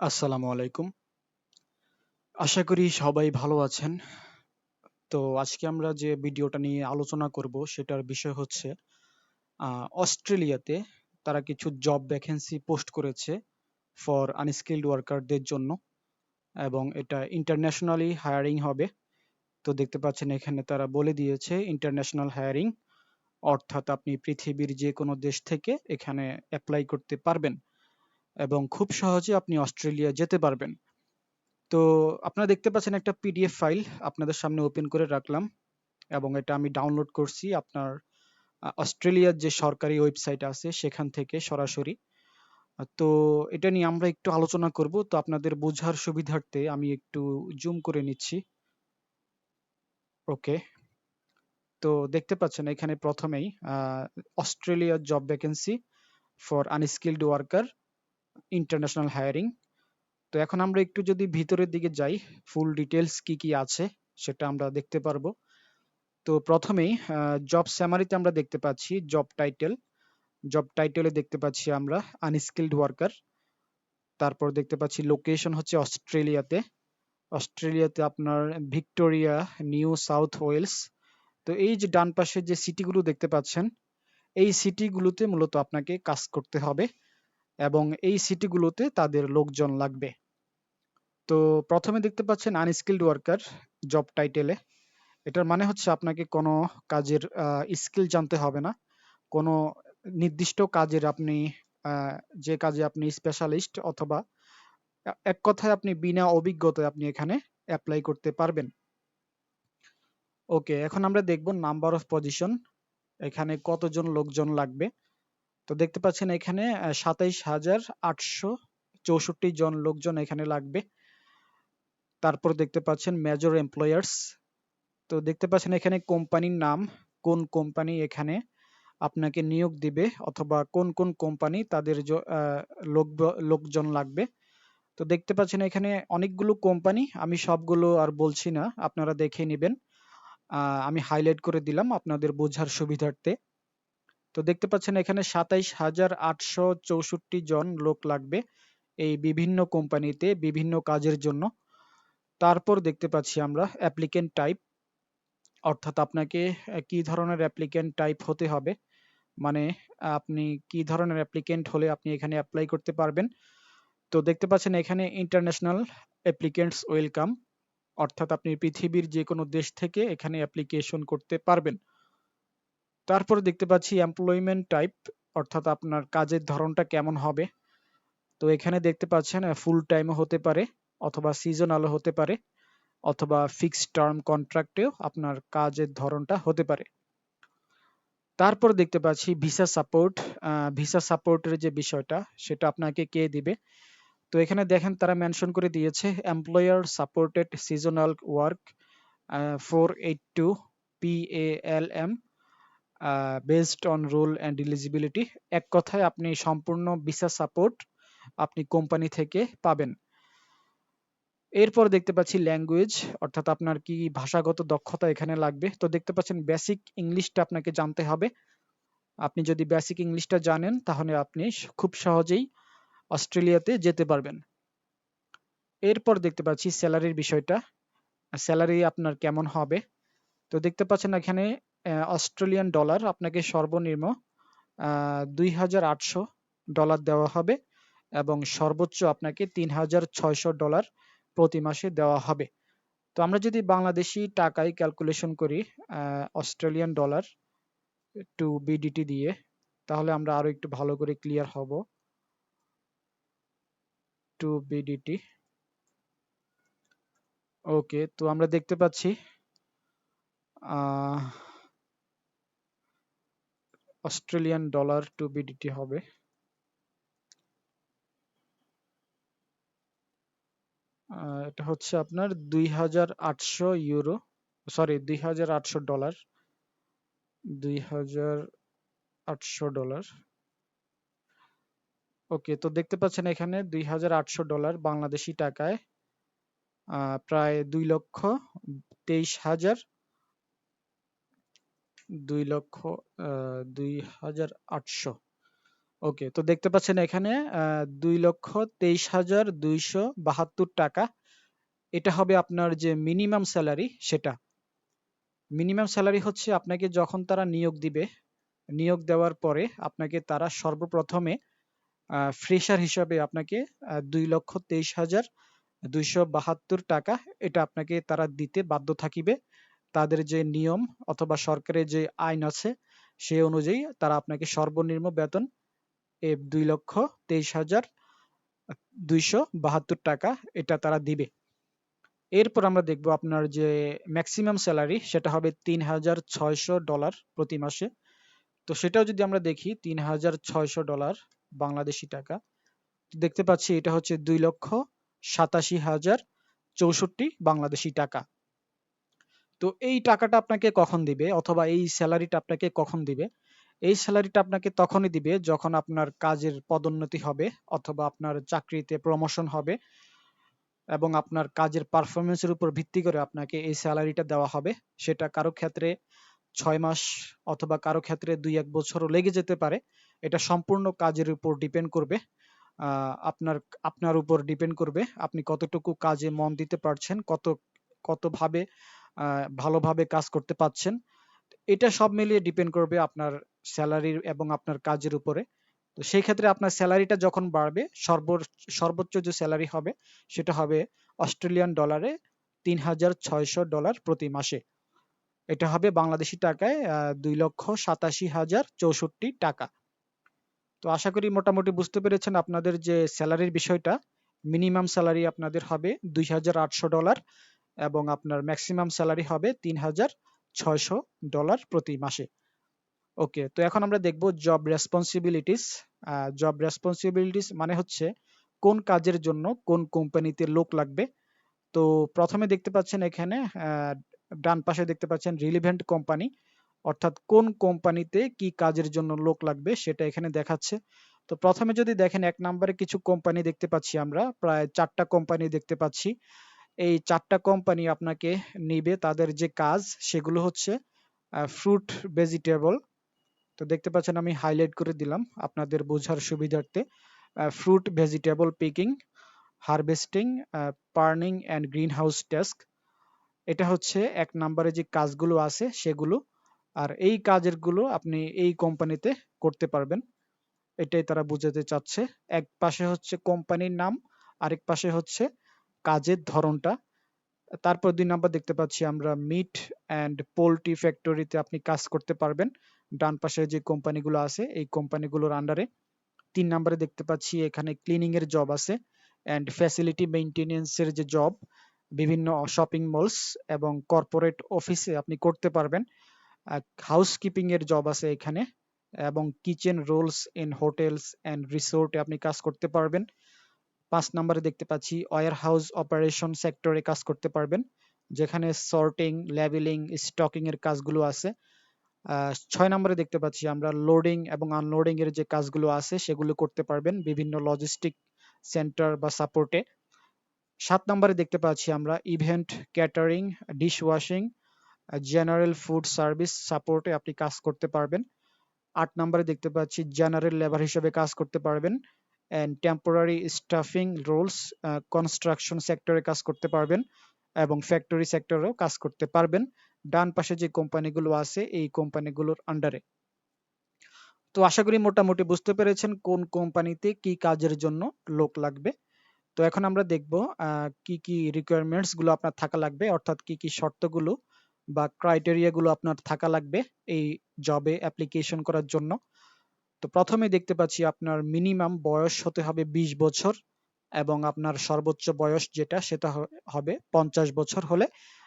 আসসালামু আলাইকুম। আশা করি সবাই ভালো আছেন। তো আজকে আমরা যে ভিডিওটা নিয়ে আলোচনা করব সেটার বিষয় হচ্ছে অস্ট্রেলিয়াতে তারা কিছু জব ভ্যাকেন্সি পোস্ট করেছে ফর আনস্কিল্ড ওয়ার্কারদের জন্য এবং এটা ইন্টারন্যাশনালি হায়ারিং হবে। তো দেখতে পাচ্ছেন এখানে তারা বলে দিয়েছে ইন্টারন্যাশনাল হায়ারিং অর্থাৎ আপনি পৃথিবীর যে কোনো দেশ থেকে এখানে অ্যাপ্লাই করতে পারবেন। এবং খুব সহজে আপনি অস্ট্রেলিয়া যেতে পারবেন। তো আপনারা দেখতে পাচ্ছেন একটা পিডিএফ ফাইল আপনাদের সামনে ওপেন করে রাখলাম এবং এটা আমি ডাউনলোড করছি আপনার অস্ট্রেলিয়ার যে সরকারি ওয়েবসাইট আছে সেখান থেকে সরাসরি। তো এটা নিয়ে আমরা একটু আলোচনা করব। তো আপনাদের বোঝার সুবিধার্থে আমি একটু জুম করে নিচ্ছি। ওকে তো দেখতে পাচ্ছেন এখানে প্রথমেই অস্ট্রেলিয়ার job vacancy for unskilled worker international hiring তো এখন আমরা একটু যদি ভিতরের দিকে যাই ফুল ডিটেলস কি কি আছে সেটা আমরা দেখতে পারব। তো প্রথমেই জব স্যামারিতে আমরা দেখতে পাচ্ছি জব টাইটেল জব টাইটেলে দেখতে পাচ্ছি আমরা আনস্কিল্ড ওয়ার্কার তারপর দেখতে পাচ্ছি লোকেশন হচ্ছে অস্ট্রেলিয়াতে। অস্ট্রেলিয়াতে আপনার ভিক্টোরিয়া, নিউ সাউথ ওয়েলস। তো এই যে ডান পাশে যে সিটিগুলো দেখতে পাচ্ছেন, এই সিটিগুলোতে মূলত আপনাকে কাজ করতে হবে। এবং এই সিটিগুলোতে তাদের লোকজন লাগবে। তো প্রথমে দেখতে পাচ্ছেন আনস্কিল্ড ওয়ার্কার জব টাইটেলে এটার মানে হচ্ছে আপনাকে কোনো কাজের স্কিল জানতে হবে না। কোনো নির্দিষ্ট কাজের আপনি যে কাজে আপনি স্পেশালিস্ট অথবা এক কথায় আপনি বিনা অভিজ্ঞতায় আপনি এখানে অ্যাপ্লাই করতে পারবেন। ওকে এখন আমরা দেখব নাম্বার অফ পজিশন এখানে কতজন লোকজন লাগবে। তো দেখতে পাচ্ছেন এখানে সাতাইশ হাজার আটশো চৌষট্টি জন লোকজন এখানে লাগবে। তারপর দেখতে পাচ্ছেন মেজর এমপ্লয়ার্স তো দেখতে পাচ্ছেন এখানে কোম্পানির নাম, কোন কোম্পানি এখানে আপনাকে নিয়োগ দিবে অথবা কোন কোন কোম্পানি তাদের লোক লোকজন লাগবে। তো দেখতে পাচ্ছেন এখানে অনেকগুলো কোম্পানি, আমি সবগুলো আর বলছি না, আপনারা দেখে নেবেন। আমি হাইলাইট করে দিলাম আপনাদের বোঝার সুবিধার্থে। তো দেখতে পাচ্ছেন এখানে সাতাইশ হাজার আটশো চৌষট্টি জন লোক লাগবে এই বিভিন্ন কোম্পানিতে বিভিন্ন কাজের জন্য। তারপর দেখতে পাচ্ছি আমরা অ্যাপ্লিকেন্ট টাইপ অর্থাৎ আপনাকে কি ধরনের অ্যাপ্লিকেন্ট টাইপ হতে হবে? মানে আপনি কি ধরনের অ্যাপ্লিকেন্ট হলে আপনি এখানে অ্যাপ্লাই করতে পারবেন? তো দেখতে পাচ্ছেন এখানে ইন্টারন্যাশনাল অ্যাপ্লিকেন্টস ওয়েলকাম অর্থাৎ আপনি পৃথিবীর যে কোনো দেশ থেকে এখানে অ্যাপ্লিকেশন করতে পারবেন। তারপরে দেখতে পাচ্ছি এমপ্লয়মেন্ট টাইপ অর্থাৎ আপনার কাজের ধরনটা কেমন হবে। তো এখানে দেখতে পাচ্ছেন ফুল টাইমও হতে পারে, অথবা সিজনালও হতে পারে, অথবা ফিক্সড টার্ম কন্ট্রাক্টেও আপনার কাজের ধরনটা হতে পারে। তারপর দেখতে পাচ্ছি ভিসা সাপোর্ট ভিসা সাপোর্টের যে বিষয়টা, সেটা আপনাকে কে দিবে? তো এখানে দেখেন, তারা মেনশন করে দিয়েছে employer supported seasonal work four eight two PALM based on rule and eligibility এক কথায় আপনি সম্পূর্ণ ভিসা সাপোর্ট আপনি কোম্পানি থেকে পাবেন। এরপর দেখতে পাচ্ছি ল্যাঙ্গুয়েজ অর্থাৎ আপনার কি ভাষাগত দক্ষতা এখানে লাগবে। তো দেখতে পাচ্ছেন বেসিক ইংলিশটা আপনাকে জানতে হবে। আপনি যদি বেসিক ইংলিশটা জানেন, তাহলে আপনি খুব সহজেই অস্ট্রেলিয়াতে যেতে পারবেন। এরপর দেখতে পাচ্ছি স্যালারির বিষয়টা। স্যালারি আপনার কেমন হবে? তো দেখতে পাচ্ছেন এখানে অস্ট্রেলিয়ান ডলার আপনাকে সর্বনিম্ন দুই হাজার আটশো ডলার দেওয়া হবে এবং সর্বোচ্চ আপনাকে তিন হাজার ছয়শো ডলার প্রতি মাসে দেওয়া হবে। তো আমরা যদি বাংলাদেশি টাকায় ক্যালকুলেশন করি অস্ট্রেলিয়ান ডলার টু বিডিটি দিয়ে তাহলে আমরা আরও একটু ভালো করে ক্লিয়ার হব। টু বিডিটি ওকে তো আমরা দেখতে পাচ্ছি আহ, অস্ট্রেলিয়ান ডলার টু বিডিটি হবে। এটা হচ্ছে আপনার দুই হাজার আটশো ইউরো সরি দুই হাজার আটশো ডলার, দুই হাজার আটশো ডলার। ওকে, তো দেখতে পাচ্ছেন এখানে দুই হাজার আটশো ডলার বাংলাদেশি টাকায় প্রায় দুই লক্ষ তেইশ হাজার দুই লক্ষ দুই হাজার আটশো। ওকে, তো দেখতে পাচ্ছেন এখানে দুই লক্ষ তেইশ হাজার দুইশো বাহাত্তর টাকা। এটা হবে আপনার যে মিনিমাম স্যালারি সেটা। মিনিমাম স্যালারি হচ্ছে আপনাকে যখন তারা নিয়োগ দিবে, নিয়োগ দেওয়ার পরে আপনাকে তারা সর্বপ্রথমে ফ্রেশার হিসাবে আপনাকে দুই লক্ষ তেইশ হাজার দুইশো বাহাত্তর টাকা এটা আপনাকে তারা দিতে বাধ্য থাকিবে। তাদের যে নিয়ম অথবা সরকারের যে আইন আছে, সে অনুযায়ী তারা আপনাকে সর্বনিম্ন বেতন দুই লক্ষ তেইশ হাজার দুইশো বাহাত্তর টাকা এটা তারা দিবে। এরপর আমরা দেখব আপনার যে ম্যাক্সিমাম স্যালারি সেটা হবে তিন হাজার ছয়শো ডলার প্রতি মাসে। তো সেটাও যদি আমরা দেখি, তিন হাজার ছয়শো ডলার বাংলাদেশি টাকা দেখতে পাচ্ছি এটা হচ্ছে দুই লক্ষ সাতাশি হাজার চৌষট্টি বাংলাদেশি টাকা। তো এই টাকাটা আপনাকে কখন দিবে? অথবা এই স্যালারিটা আপনাকে কখন দিবে? এই স্যালারিটা আপনাকে তখনই দিবে যখন আপনার কাজের পদোন্নতি হবে অথবা আপনার চাকরিতে প্রমোশন হবে এবং আপনার কাজের পারফরমেন্সের উপর ভিত্তি করে আপনাকে এই স্যালারিটা দেওয়া হবে। সেটা কারও ক্ষেত্রে ছয় মাস অথবা কারও ক্ষেত্রে দুই এক বছরও লেগে যেতে পারে। এটা সম্পূর্ণ কাজের উপর ডিপেন্ড করবে। আপনার আপনার উপর ডিপেন্ড করবে। আপনি কতটুকু কাজে মন দিতে পারছেন, কত, কতভাবে ভালোভাবে কাজ করতে পারছেন। এটা সব মিলিয়ে ডিপেন্ড করবে আপনার স্যালারির এবং আপনার কাজের উপরে। তো সেই ক্ষেত্রে আপনার স্যালারিটা যখন বাড়বে সর্ব সর্বোচ্চ যে স্যালারি হবে, সেটা হবে অস্ট্রেলিয়ান ডলারে তিন হাজার ছয়শো ডলার প্রতি মাসে। এটা হবে বাংলাদেশি টাকায় দুই লক্ষ সাতাশি হাজার চৌষট্টি টাকা। তো আশা করি মোটামুটি বুঝতে পেরেছেন আপনাদের যে স্যালারির বিষয়টা। মিনিমাম স্যালারি আপনাদের হবে দুই হাজার আটশো ডলার এবং আপনার ম্যাক্সিমাম স্যালারি হবে তিন হাজার ছয়শো ডলার প্রতি মাসে। ওকে তো এখন আমরা দেখব জব রেসপন্সিবিলিটিস জব রেসপন্সিবিলিটিস মানে হচ্ছে কোন কাজের জন্য কোন কোম্পানিতে লোক লাগবে। তো প্রথমে দেখতে পাচ্ছেন এখানে ডান পাশে দেখতে পাচ্ছেন রিলিভেন্ট কোম্পানি অর্থাৎ কোন কোম্পানিতে কি কাজের জন্য লোক লাগবে সেটা এখানে দেখাচ্ছে। তো প্রথমে যদি দেখেন এক নম্বরে কিছু কোম্পানি দেখতে পাচ্ছি আমরা, প্রায় চারটা কোম্পানি দেখতে পাচ্ছি। এই চারটা কোম্পানি আপনাকে নিবে, তাদের যে কাজ, সেগুলো হচ্ছে ফ্রুট ভেজিটেবল তো দেখতে পাচ্ছেন আমি হাইলাইট করে দিলাম আপনাদের বোঝার সুবিধার্থে। Fruit vegetable picking harvesting pruning and green house task এটা হচ্ছে এক নম্বরে যে কাজগুলো আছে সেগুলো, আর এই কাজেরগুলো আপনি এই কোম্পানিতে করতে পারবেন। এটাই তারা বুঝাতে চাচ্ছে। এক পাশে হচ্ছে কোম্পানির নাম, আরেক পাশে হচ্ছে কাজের ধরনটা। তারপর দুই নাম্বার দেখতে পাচ্ছি আমরা মিট অ্যান্ড পোলট্রি ফ্যাক্টরিতে আপনি কাজ করতে পারবেন। ডান পাশে যে কোম্পানিগুলো আছে, এই কোম্পানিগুলোর আন্ডারে তিন নম্বরে দেখতে পাচ্ছি এখানে ক্লিনিং এর জব আছে অ্যান্ড ফ্যাসিলিটি মেইনটেনেন্স এর যে জব বিভিন্ন শপিং মলস এবং কর্পোরেট অফিসে আপনি করতে পারবেন। হাউসকিপিং এর জব আছে এখানে এবং kitchen roles in hotels and রিসোর্টে আপনি কাজ করতে পারবেন। পাঁচ নম্বরে দেখতে পাচ্ছি ওয়ার হাউস অপারেশন সেক্টরে কাজ করতে পারবেন, যেখানে সর্টিং লেবেলিং স্টকিং এর কাজগুলো আছে। ছয় নম্বরে দেখতে পাচ্ছি আমরা লোডিং এবং আনলোডিং এর যে কাজগুলো আছে সেগুলো করতে পারবেন বিভিন্ন লজিস্টিক সেন্টার বা সাপোর্টে সাত নম্বরে দেখতে পাচ্ছি আমরা event catering dish washing general food service সাপোর্টে আপনি কাজ করতে পারবেন। আট নম্বরে দেখতে পাচ্ছি জেনারেল লেবার হিসেবে কাজ করতে পারবেন। And temporary staffing roles construction সেক্টরে কাজ করতে পারবেন এবং ফ্যাক্টরি সেক্টরেও কাজ করতে পারবেন। ডান পাশে যে কোম্পানিগুলো আছে, এই কোম্পানিগুলোর আন্ডারে তো আশা করি মোটামুটি বুঝতে পেরেছেন কোন কোম্পানিতে কি কাজের জন্য লোক লাগবে। তো এখন আমরা দেখব কি কি রিকোয়ারমেন্টসগুলো আপনার থাকা লাগবে, অর্থাৎ কি কি শর্তগুলো বা ক্রাইটেরিয়া গুলো আপনার থাকা লাগবে এই জবে অ্যাপ্লিকেশন করার জন্য। তো প্রথমে দেখতে পাচ্ছি আপনার মিনিমাম বয়স হতে হবে ২০ বছর এবং আপনার সর্বোচ্চ বয়স যেটা সেটা হবে পঞ্চাশ বছর হলে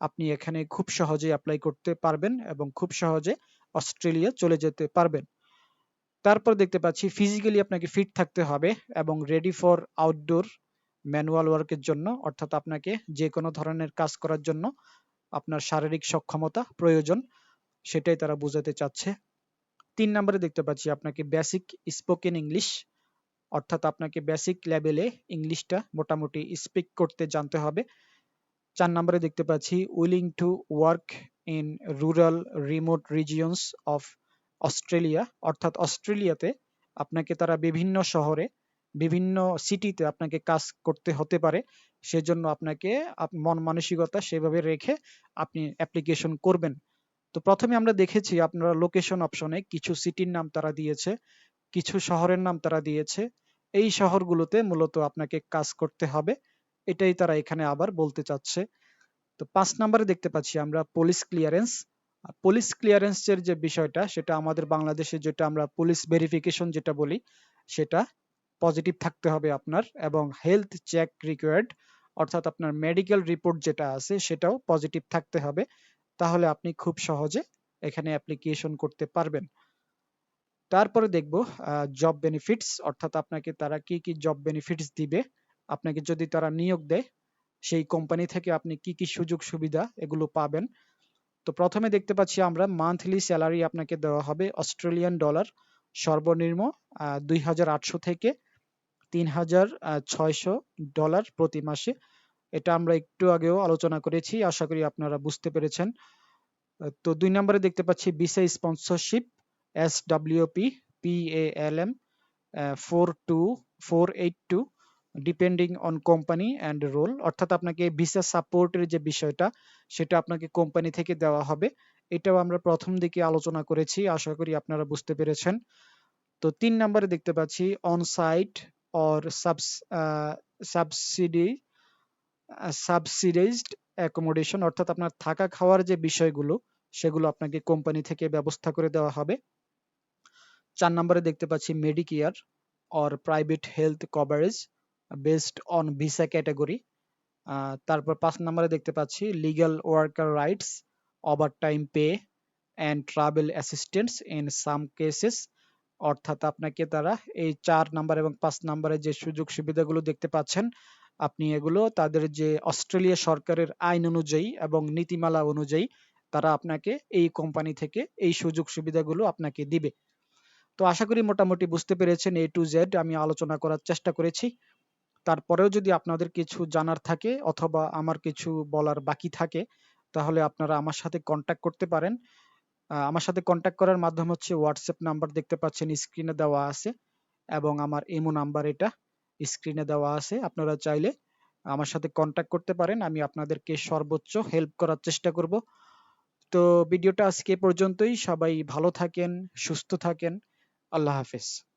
আপনি এখানে খুব সহজে অ্যাপ্লাই করতে পারবেন এবং খুব সহজে অস্ট্রেলিয়া চলে যেতে পারবেন। তারপর দেখতে পাচ্ছি ফিজিক্যালি আপনাকে ফিট থাকতে হবে এবং রেডি ফর আউটডোর ম্যানুয়াল ওয়ার্কের জন্য, অর্থাৎ আপনাকে যে কোনো ধরনের কাজ করার জন্য আপনার শারীরিক সক্ষমতা প্রয়োজন, সেটাই তারা বোঝাতে চাচ্ছে। তিন নম্বরে দেখতে পাচ্ছি আপনাকে বেসিক স্পোকেন ইংলিশ অর্থাৎ আপনাকে বেসিক লেভেলে ইংলিশটা মোটামুটি স্পিক করতে জানতে হবে। চার নম্বরে দেখতে পাচ্ছি willing to work in rural remote regions of Australia অর্থাৎ অস্ট্রেলিয়াতে আপনাকে তারা বিভিন্ন শহরে, বিভিন্ন সিটিতে আপনাকে কাজ করতে হতে পারে। সেজন্য আপনাকে আপ- মন মানসিকতা সেভাবে রেখে আপনি অ্যাপ্লিকেশন করবেন। তো প্রথমে আমরা দেখেছি আপনারা লোকেশন অপশনে কিছু সিটির নাম তারা দিয়েছে, কিছু শহরের নাম তারা দিয়েছে। এই শহরগুলোতে মূলত আপনাকে কাজ করতে হবে। এটাই তারা এখানে আবার বলতে চাচ্ছে। তো পাঁচ নম্বরে দেখতে পাচ্ছি আমরা পুলিশ ক্লিয়ারেন্স পুলিশ ক্লিয়ারেন্সের যে বিষয়টা, সেটা আমাদের বাংলাদেশে যেটা আমরা পুলিশ ভেরিফিকেশন যেটা বলি, সেটা পজিটিভ থাকতে হবে আপনার। এবং হেলথ চেক রিকোয়ার্ড অর্থাৎ আপনার মেডিকেল রিপোর্ট যেটা আছে, সেটাও পজিটিভ থাকতে হবে। তাহলে আপনি খুব সহজে এখানে অ্যাপ্লিকেশন করতে পারবেন। তারপরে দেখব জব বেনিফিটস অর্থাৎ আপনাকে তারা কি কি জব বেনিফিটস দিবে, আপনাকে যদি তারা নিয়োগ দেয়, সেই কোম্পানি থেকে আপনি কি কি সুযোগ সুবিধা এগুলো পাবেন। তো প্রথমে দেখতে পাচ্ছি আমরা মান্থলি স্যালারি আপনাকে দেওয়া হবে অস্ট্রেলিয়ান ডলার সর্বনিম্ন দুই হাজার আটশো থেকে তিন হাজার ছয়শো ডলার প্রতি মাসে। এটা আমরা একটু আগেও আলোচনা করেছি, আশা করি আপনারা বুঝতে পেরেছেন। তো দুই নম্বরে দেখতে পাচ্ছি visa sponsorship S WP P A L M four two, four eight two, depending on company and role. অর্থাৎ আপনাকে ভিসা সাপোর্টের যে বিষয়টা, সেটা আপনাকে কোম্পানি থেকে দেওয়া হবে। এটাও আমরা প্রথম দিকে আলোচনা করেছি, আশা করি আপনারা বুঝতে পেরেছেন। তো তিন নম্বরে দেখতে পাচ্ছি on site or subsidy subsidized accommodation অর্থাৎ আপনার থাকা খাওয়ার যে বিষয়গুলো, সেগুলো আপনাকে কোম্পানি থেকে ব্যবস্থা করে দেওয়া হবে। চার নম্বরে দেখতে পাচ্ছি Medicare or private health coverage based on visa category তারপর পাঁচ নম্বরে দেখতে পাচ্ছি legal worker rights overtime pay and travel assistance in some cases অর্থাৎ আপনাকে তারা এই চার নাম্বার এবং পাঁচ নাম্বারে যে সুযোগ সুবিধাগুলো দেখতে পাচ্ছেন আপনি এগুলো তাদের যে অস্ট্রেলিয়া সরকারের আইন অনুযায়ী এবং নীতিমালা অনুযায়ী তারা আপনাকে এই কোম্পানি থেকে এই সুযোগ সুবিধাগুলো আপনাকে দিবে। তো আশা করি মোটামুটি বুঝতে পেরেছেন এ টু জেড আমি আলোচনা করার চেষ্টা করেছি। তারপরেও যদি আপনাদের কিছু জানার থাকে অথবা আমার কিছু বলার বাকি থাকে, তাহলে আপনারা আমার সাথে কন্ট্যাক্ট করতে পারেন। আমার সাথে কন্ট্যাক্ট করার মাধ্যম হচ্ছে হোয়াটসঅ্যাপ নাম্বার দেখতে পাচ্ছেন স্ক্রিনে দেওয়া আছে এবং আমার ইমো নাম্বার এটা। স্ক্রিনে দেওয়া আছে। আপনারা চাইলে আমার সাথে কন্ট্যাক্ট করতে পারেন। আমি আপনাদেরকে সর্বোচ্চ হেল্প করার চেষ্টা করব। তো ভিডিওটা আজকে পর্যন্তই। সবাই ভালো থাকেন, সুস্থ থাকেন। আল্লাহ হাফেজ।